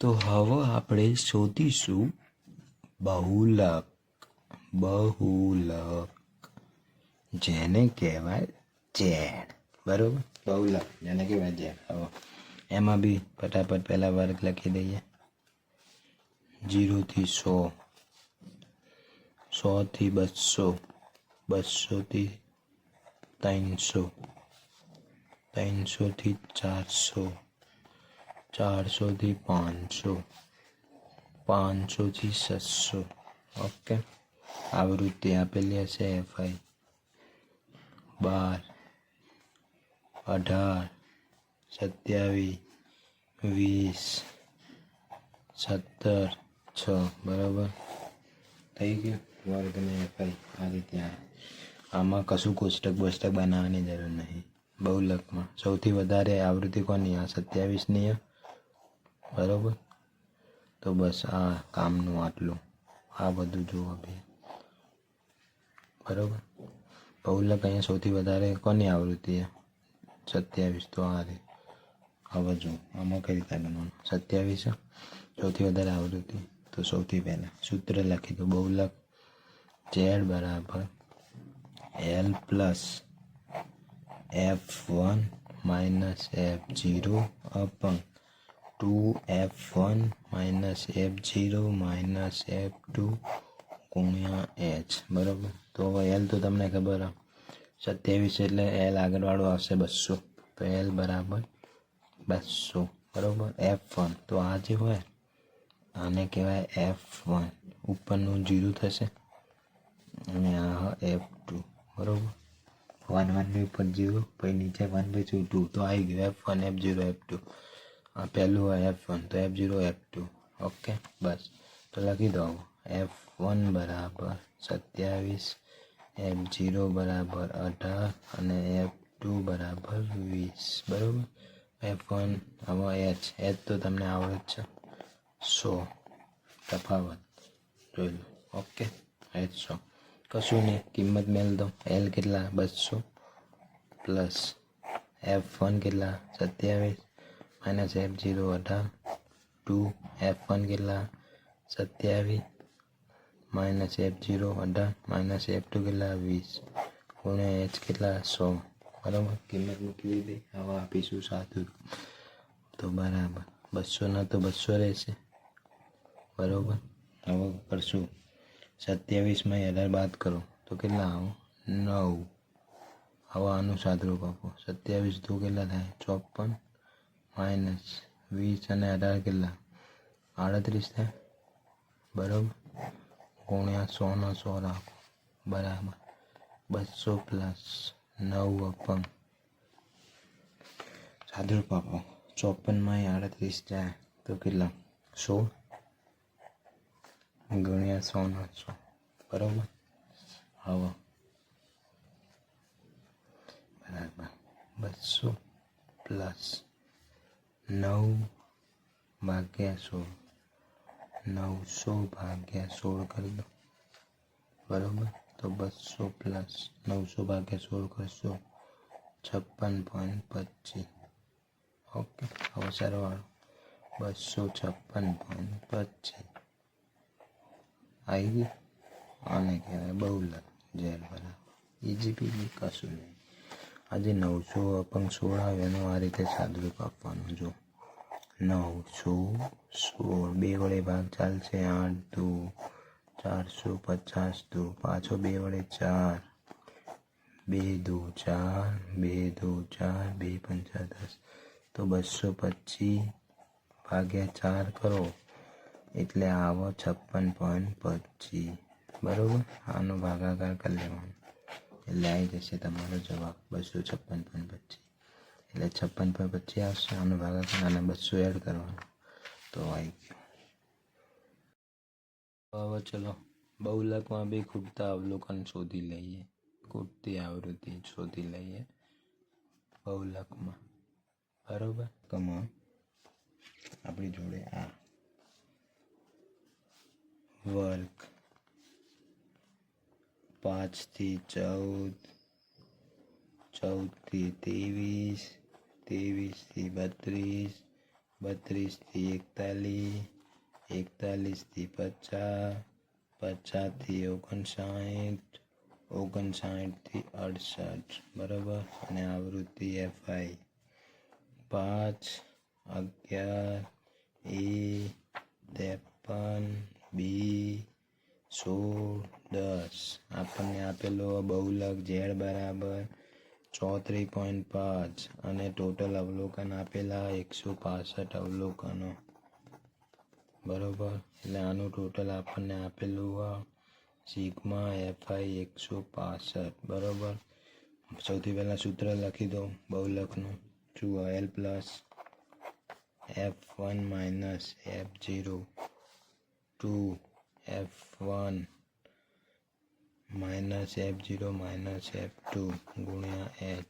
તો હવે આપણે શોધીશું બહુલક બહુલક જેને કહેવાય ઝેડ બરોબર બહુલક જેને કહેવાય ઝેડ હવે એમાં બી ફટાફટ પહેલા વર્ગ લખી દઈએ જીરોથી સો સોથી બસો બસોથી ત્રણસો ત્રણસોથી ચારસો ચારસોથી પાંચસો. પાંચસોથી છસો. ઓકે. આવૃત્તિ આપેલી હશે એફઆઈ. બાર, અઢાર, સત્યાવીસ, વીસ, સત્તર, છ. બરાબર? થઈ ગયું? વર્ગને એફઆઈ આ રીતે આમાં કશું કોષ્ટક બોષ્ટક બનાવવાની જરૂર નહીં. બહુલકમાં. સૌથી વધારે આવૃત્તિ કોની? આ સત્યાવીસની. બરાબર? તો બસ આ કામનું આટલું. આ બધું જુઓ ભાઈ બરાબર? પૌલક અહીંયા સૌથી વધારે કોની આવૃત્તિ છે? સત્યાવીસ તો આ રે હવે જો આમાં કઈ રીતે બનવાનું? સત્યાવીસ સૌથી વધારે આવૃત્તિ. તો સૌથી પહેલાં સૂત્ર લખી દો. બહુલક ઝેડ બરાબર L plus F one minus F zero upon two F one minus F zero minus F two ગુણ્યા એચ બરાબર? તો એલ તો તમને ખબર. સત્યાવીસ એટલે એલ આગળવાળું આવશે બસો. તો એલ બરાબર બસો, બરાબર? એફ વન તો આ જે હોય, આને કહેવાય એફ વન ઉપરનું જીરું થશે. અને આ એફ ટુ બરાબર? વન વનની ઉપર જીરો પછી નીચે વન પછી ટુ તો આવી ગયું. F one F zero F two આ પહેલું હોય એફ વન તો F zero F two okay બસ. તો લખી દો એફ વન બરાબર સત્યાવીસ એફ જીરો બરાબર અઢાર અને એફ ટુ બરાબર વીસ. બરાબર? એફ વન હવે એચ એચ તો તમને આવડે જ છે. સો. તફાવત. જોઈ લો. ઓકે એચ સો. કશું નહીં. કિંમત મેળ દો એલ કેટલા? બસો. પ્લસ. એફ વન કેટલા? સત્યાવીસ. માઇનસ એફ જીરો અઢાર ટુ એફ વન કેટલા? સત્યાવીસ માઇનસ એફ જીરો અઢાર માઇનસ એફ ટુ કેટલા? વીસ. ગુણ્યા એચ કેટલા? સો. બરાબર? કિંમત મૂકી દીધી. હવે આપીશું સાધુ તો બરાબર. બસોના તો બસો રહેશે. બરાબર? હવે કરશું. સત્યાવીસમાં અઢાર બાદ કરો. તો કેટલા આવો? નવ. હવે આનું સાદરૂપ આપો સત્યાવીસ તો કેટલા થાય? ચોપન. માઇનસ વીસ અને અઢાર કેટલા? આડત્રીસ થાય બરાબર. ગુણ્યા સોનો સો રાખો. બરાબર. બસો પ્લસ નવ અપન સાદરૂપ પાપો ચોપનમાં આડત્રીસ જાય. તો કેટલા? સોળ? ગુણ્યા સોનો સો. બરાબર? હવે બરાબર. બસો પ્લસ નવ ભાગ્યા સોળ. નવસો ભાગ્યા સોળ કરી દો. બરાબર? તો બસો પ્લસ નવસો ભાગ્યા સોળ કરશો છપ્પન પોઈન્ટ પચીસ. ઓકે હવે સરવાળો બસો છપ્પન પોઈન્ટ પચીસ. આવી ગયું? આને કહેવાય બહુલક ઝેર બરાબર. ઈજી પીજી કશું નહીં. આજે નવસો અપંગ સોળ આવે એનું આ રીતે સાદરૂપ આપવાનું જો. નવસો સોળ. બે વડે ભાગ ચાલશે આઠ, દુ, ચારસો પચાસ, દુ, પાછો બે વડે ચાર. બે, દુ, ચાર, બે, દુ, ચાર, બે, પંચા દસ. તો બસો પચીસ ભાગ્યા ચાર કરો. એટલે આવો છપ્પન પોઈન્ટ પચીસ. બરાબર? આનો ભાગાકાર કરી લેવાનો. એટલે આવી જશે તમારો જવાબ બસો છપ્પન પોઈન્ટ પચીસ. એટલે છપ્પન પર પચીસ આવશે, આનો ભાગાકાર અને બસો એડ કરવાનો. તો આવી ગયું. હવે ચલો, બહુલકમાં બી ખૂટતા અવલોકન શોધી લઈએ. ખૂટતી આવૃત્તિ શોધી લઈએ. બહુલકમાં. બરાબર? કમા આપણી જોડે આ. વર્ગ પાંચથી ચૌદ. ચૌદથી ત્રેવીસ. ત્રેવીસથી બત્રીસ બત્રીસથી એકતાલીસ એકતાલીસથી પચાસ પચાસથી ઓગણસાઠ ઓગણસાઠથી અડસઠ બરાબર અને આવૃત્તિ એફઆઈ પાંચ અગિયાર એ ત્રેપન બી સોળ દસ આપણને આપેલો બહુલક ઝેડ બરાબર ચોત્રીસ પોઈન્ટ પાંચ અને ટોટલ અવલોકન આપેલા એકસો પાસઠ અવલોકનો. બરોબર? એટલે આનું ટોટલ આપણને આપેલું સિગ્મા એફઆઈ એકસો પાસઠ. બરોબર? સૌથી પહેલાં સૂત્ર લખી દો બહુલકનું જુઓ L plus F one minus F zero two F one minus F zero minus F two ગુણ્યા એચ.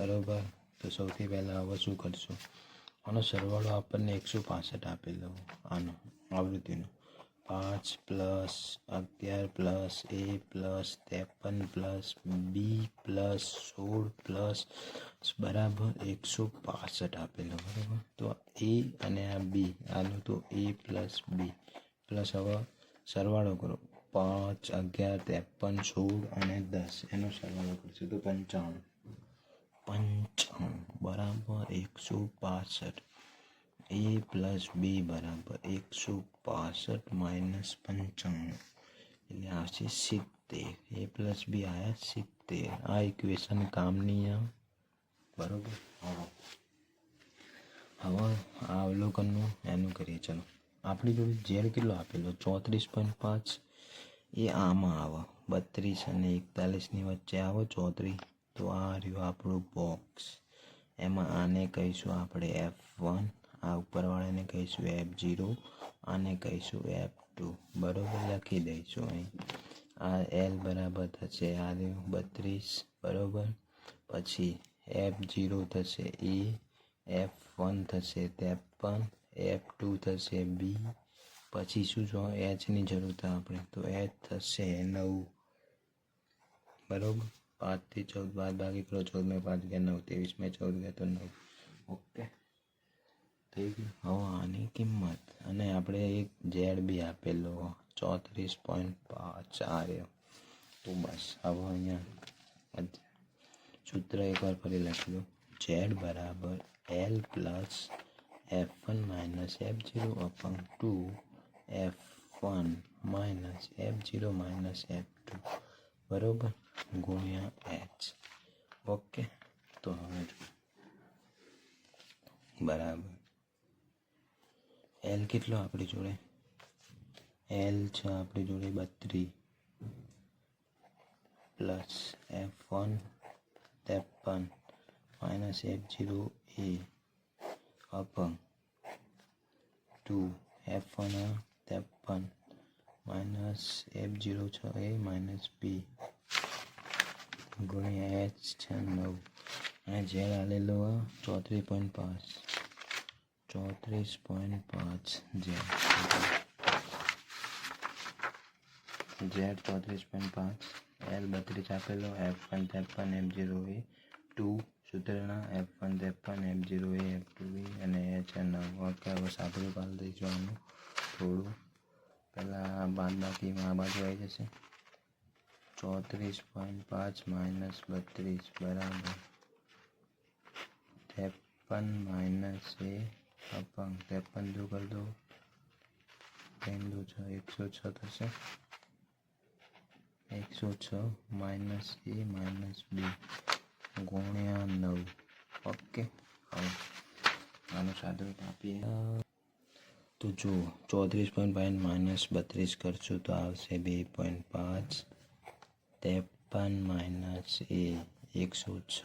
બરાબર? તો સૌથી પહેલાં હવે શું કરશું? આનો સરવાળો આપણને એકસો પાસઠ આપેલો આનો, આવૃત્તિનો. પાંચ પ્લસ અગિયાર પ્લસ એ પ્લસ ત્રેપન પ્લસ બી પ્લસ સોળ પ્લસ બરાબર એકસો પાસઠ આપેલો બરાબર? તો એ અને આ બી, આનું તો એ પ્લસ બી. પ્લસ હવે સરવાળો કરો. પાંચ, અગિયાર, ત્રેપન, સોળ અને દસ. એનો સરવાળો કરશું તો પંચાણું. પંચાણું. બરાબર. એકસો પાસઠ. એ પ્લસ બી બરાબર. એકસો પાસઠ માઇનસ પંચાણું. એટલે આવશે સિત્તેર. એ પ્લસ બી આવ્યા સિત્તેર. આ ઇક્વેશન કામની આ. હા. હવે આ અવલોકનનું એનું કરીએ. ચલો. આપણી જોડે ઝેર કેટલો આપેલો? ચોત્રીસ પોઈન્ટ પાંચ એ આમાં આવે. બત્રીસ અને એકતાલીસની વચ્ચે આવે, ચોત્રીસ. તો આ રહ્યું આપણું બોક્સ એમાં આને કહીશું આપણે એફ વન આ ઉપરવાળાને કહીશું એફ ઝીરો આને કહીશું એફ ટુ બરાબર લખી દઈશું અહીં. આ એલ બરાબર થશે, આ રહ્યું બત્રીસ, બરાબર? પછી એફ ઝીરો થશે, એ એફ વન થશે, ત્રેપન. એફ ટુ થશે, બી. પછી શું જો એચની જરૂર થાય આપણે. તો એચ થશે નવ. બરાબર? પાંચથી ચૌદ બાદ બાકી કરો. ચૌદ મેં પાંચ ગયા નવ. ત્રેવીસ મેં ચૌદ ગયા તો નવ. ઓકે. થઈ ગયું? હવે આની કિંમત. અને આપણે એક ઝેડ બી આપેલો. ચોત્રીસ પોઈન્ટ પાંચ આવ્યો તો બસ. હવે અહીંયા. સૂત્ર એકવાર ફરી લખી દો ઝેડ બરાબર L plus F one minus F zero upon two F one minus F zero minus F two બરાબર ગુણ્યા એચ ઓકે તો હવે બરાબર. એલ કેટલો આપણી જોડે? એલ છે આપણી જોડે બત્રીસ. પ્લસ એફ વન ત્રેપન minus F zero A upon. Two F one F zero છ એ માઇનસ પી ગુણ્યા એચ છે નવ. અને ઝેડ આલેલો ચોત્રીસ પોઈન્ટ પાંચ. ચોત્રીસ પોઈન્ટ પાંચ ઝેડ ઝેડ ચોત્રીસ પોઈન્ટ પાંચ. એલ બત્રીસ આપેલો એફ વન ત્રેપન એફ જીરો એ ટુ સૂત્રના એફ વન ત્રેપન F zero A F two B અને એચ નવ. ઓકે હવે સાંભળ્યું પાલ દઈશું આનું થોડું. પહેલાં બાદ બાકીમાં આ બાજુ આવી જશે. ચોત્રીસ પોઈન્ટ પાંચ માઇનસ બત્રીસ બરાબર. ત્રેપન માઇનસ એ અપંગ. ત્રેપન દો કરી દો. ત્રણ દો છ, એકસો છ થશે. એકસો છ માઇનસ એ માઇનસ બી. ગુણ્યા નવ. ઓકે, હવે આનું સાદું આપીએ. તો જુઓ ચોત્રીસ પોઈન્ટ પાંચ માઇનસ બત્રીસ કરશું તો આવશે બે પોઈન્ટ પાંચ. ત્રેપન માઇનસ એ એકસો છ.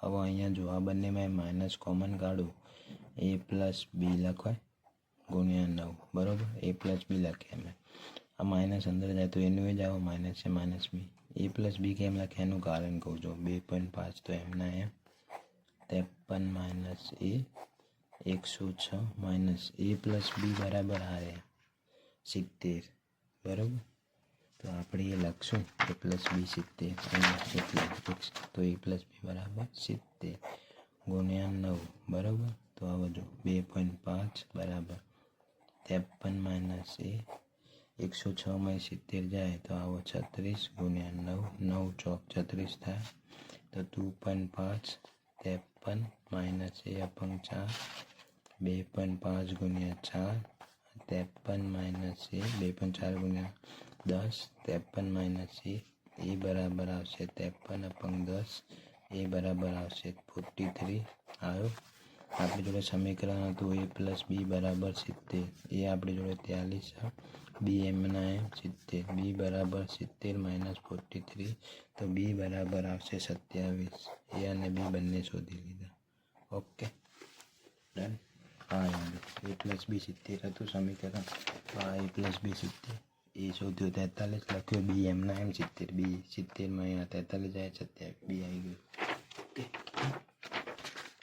હવે અહીંયા જો આ બંનેમાં માઇનસ કોમન કાઢું, એ પ્લસ બી લખવાય ગુણ્યા નવ. બરાબર? એ પ્લસ બી લખીએ અમે આ માઇનસ અંદર જાય તો એનું જ આવે માઇનસ છે માઇનસ બી એ પ્લસ બી કેમ લખે એનું કારણ કહું છું બે પોઈન્ટ પાંચ તો એમના એમ. ત્રેપન માઇનસ એ એકસો છ માઇનસ એ પ્લસ બી બરાબર હારે સિત્તેર બરાબર તો આપણે એ લખશું એ પ્લસ બી સિત્તેર અહીંયા એટલે તો એ પ્લસ બી બરાબર સિત્તેર ગુણ્યા નવ બરાબર તો આવો જો બે પોઈન્ટ પાંચ બરાબર ત્રેપન માઇનસ એ એકસો છમાં સિત્તેર જાય તો આવો છત્રીસ ગુણ્યા નવ નવ ચોક છત્રીસ થાય તો ટુ પોઈન્ટ પાંચ ત્રેપન માઇનસ એ અપંગ ચાર બે પોઈન્ટ પાંચ ગુણ્યા ચાર ત્રેપન માઇનસ એ બે પોઈન્ટ ચાર ગુણ્યા દસ ત્રેપન માઇનસ એ એ બરાબર આવશે ત્રેપન અપંગ દસ એ બરાબર આવશે ફોર્ટી થ્રી આવ્યો આપણી જોડે સમીકરણ હતું એ પ્લસ બી બરાબર સિત્તેર એ આપણી જોડે ત્યાલીસ છે બી એમના એમ સિત્તેર બી બરાબર સિત્તેર માઇનસ ફોર્ટી થ્રી તો બી બરાબર આવશે સત્યાવીસ એ અને બી બંને શોધી લીધા ઓકે ડન હા, એ પ્લસ બી સિત્તેર હતું, સમીકરણ. હા, એ પ્લસ બી સિત્તેર. એ શોધ્યું તેતાલીસ લખ્યું બી એમના એમ સિત્તેર. બી સિત્તેરમાં અહીંયા તેતાલીસ આવ્યા સત્યાવીસ બી આવી ગયું. ઓકે